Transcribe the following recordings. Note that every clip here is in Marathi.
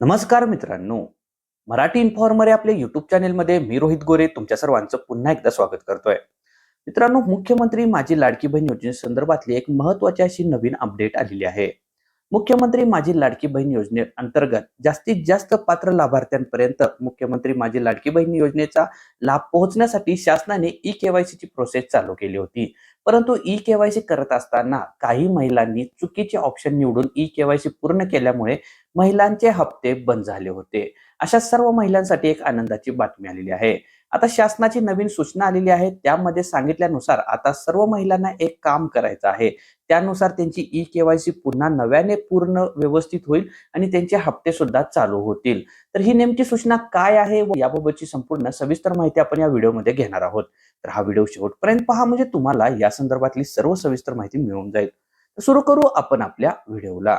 नमस्कार मित्रांनो. मराठी इन्फॉर्मर या आपल्या युट्यूब चॅनेलमध्ये मी रोहित गोरे तुमच्या सर्वांचं पुन्हा एकदा स्वागत करतोय. मित्रांनो मुख्यमंत्री माझी लाडकी बहीण योजनेसंदर्भातली एक महत्वाची अशी नवीन अपडेट आलेली आहे. मुख्यमंत्री माझी लाडकी बहीण योजने अंतर्गत जास्तीत जास्त पात्र लाभार्थ्यांपर्यंत मुख्यमंत्री माझी लाडकी बहीण योजनेचा लाभ पोहोचण्यासाठी शासनाने ई केवायसीची प्रोसेस चालू केली होती. परंतु ई केवायसी करत असताना काही महिलांनी चुकीचे ऑप्शन निवडून ई केवायसी पूर्ण केल्यामुळे महिलांचे हप्ते बंद झाले होते. अशा सर्व महिलांसाठी एक आनंदाची बातमी आलेली आहे. आता शासनाची नवीन सूचना आलेली आहे त्यामध्ये सांगितल्यानुसार आता सर्व महिलांना एक काम करायचं आहे. त्यानुसार त्यांची ई केवायसी पुन्हा नव्याने पूर्ण व्यवस्थित होईल आणि त्यांचे हप्ते सुद्धा चालू होतील. तर ही नेमकी सूचना काय आहे व याबाबतची संपूर्ण सविस्तर माहिती आपण या व्हिडिओमध्ये घेणार आहोत. तर हा व्हिडिओ शेवटपर्यंत पहा म्हणजे तुम्हाला या संदर्भातली सर्व सविस्तर माहिती मिळून जाईल. सुरू करू आपण आपल्या व्हिडिओला.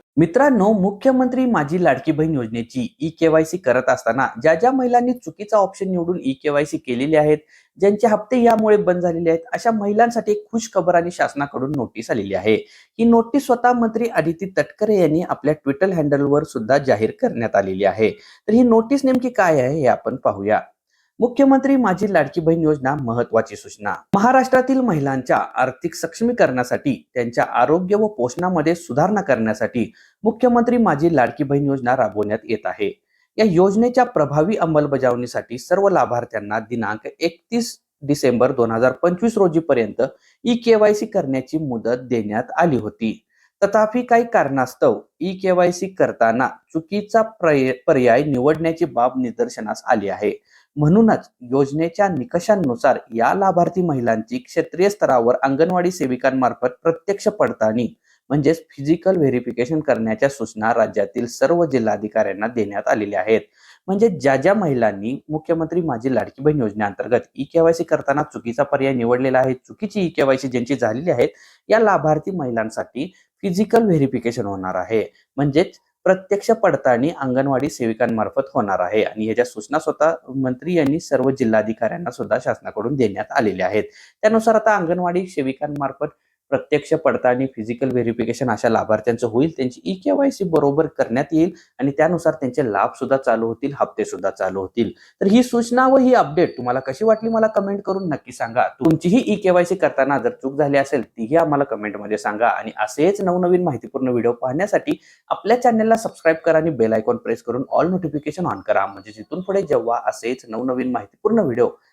मित्रांनो मुख्यमंत्री माझी लाडकी बहीण योजनेची ई केवायसी करत असताना ज्या ज्या महिलांनी चुकीचा ऑप्शन निवडून ई केवायसी केलेली आहेत ज्यांचे हप्ते यामुळे बंद झालेले आहेत अशा महिलांसाठी एक खुश खबर आणि शासनाकडून नोटीस आलेली आहे. ही नोटीस स्वतः मंत्री आदिती तटकरे यांनी आपल्या ट्विटर हँडलवर सुद्धा जाहीर करण्यात आलेली आहे. तर ही नोटीस नेमकी काय आहे हे आपण पाहूया. मुख्यमंत्री माझी लाडकी बहीण योजना महत्वाची सूचना. महाराष्ट्रातील महिलांच्या आर्थिक सक्षमीकरणासाठी त्यांच्या आरोग्य व पोषणामध्ये सुधारणा करण्यासाठी मुख्यमंत्री माझी लाडकी बहीण योजना राबवण्यात येत आहे. या योजनेच्या प्रभावी अंमलबजावणीसाठी सर्व लाभार्थ्यांना दिनांक एकतीस डिसेंबर दोन हजार पंचवीस रोजीपर्यंत ई केवायसी करण्याची मुदत देण्यात आली होती. तथापि काही कारणास्तव ई केवायसी करताना चुकीचा पर्याय निवडण्याची बाब निदर्शनास आली आहे. म्हणूनच योजनेच्या निकषांनुसार या लाभार्थी महिलांची क्षेत्रीय स्तरावर अंगणवाडी सेविकांमार्फत प्रत्यक्ष पडताळणी म्हणजेच फिजिकल व्हेरिफिकेशन करण्याच्या सूचना राज्यातील सर्व जिल्हाधिकाऱ्यांना देण्यात आलेल्या आहेत. म्हणजे ज्या ज्या महिलांनी मुख्यमंत्री माझी लाडकी बहीण योजनेअंतर्गत ई केवायसी करताना चुकीचा पर्याय निवडलेला आहे चुकीची ई केवायसी ज्यांची झालेली आहेत या लाभार्थी महिलांसाठी फिजिकल व्हेरिफिकेशन होणार आहे. म्हणजेच प्रत्यक्ष पडताळणी अंगणवाडी सेविकांमार्फत होणार आहे. आणि ह्याच्या सूचना स्वतः मंत्री यांनी सर्व जिल्हाधिकाऱ्यांना सुद्धा शासनाकडून देण्यात आलेल्या आहेत. त्यानुसार आता अंगणवाडी सेविकांमार्फत प्रत्यक्ष पडताळणी फिजिकल व्हेरिफिकेशन अशा लाभार्थ्यांचं होईल. त्यांची ई केवायसी बरोबर करण्यात येईल आणि त्यानुसार त्यांचे लाभ सुद्धा चालू होतील हप्ते सुद्धा चालू होतील. तर ही सूचना व ही अपडेट तुम्हाला कशी वाटली मला कमेंट करून नक्की सांगा. तुमचीही ई केवायसी करताना जर चूक झाली असेल तीही आम्हाला कमेंटमध्ये सांगा आणि असेच नवनवीन माहितीपूर्ण व्हिडिओ पाहण्यासाठी आपल्या चॅनलला सबस्क्राईब करा आणि बेल आयकॉन प्रेस करून ऑल नोटिफिकेशन ऑन करा. म्हणजे जिथून पुढे जेव्हा असेच नवनवीन माहितीपूर्ण व्हिडिओ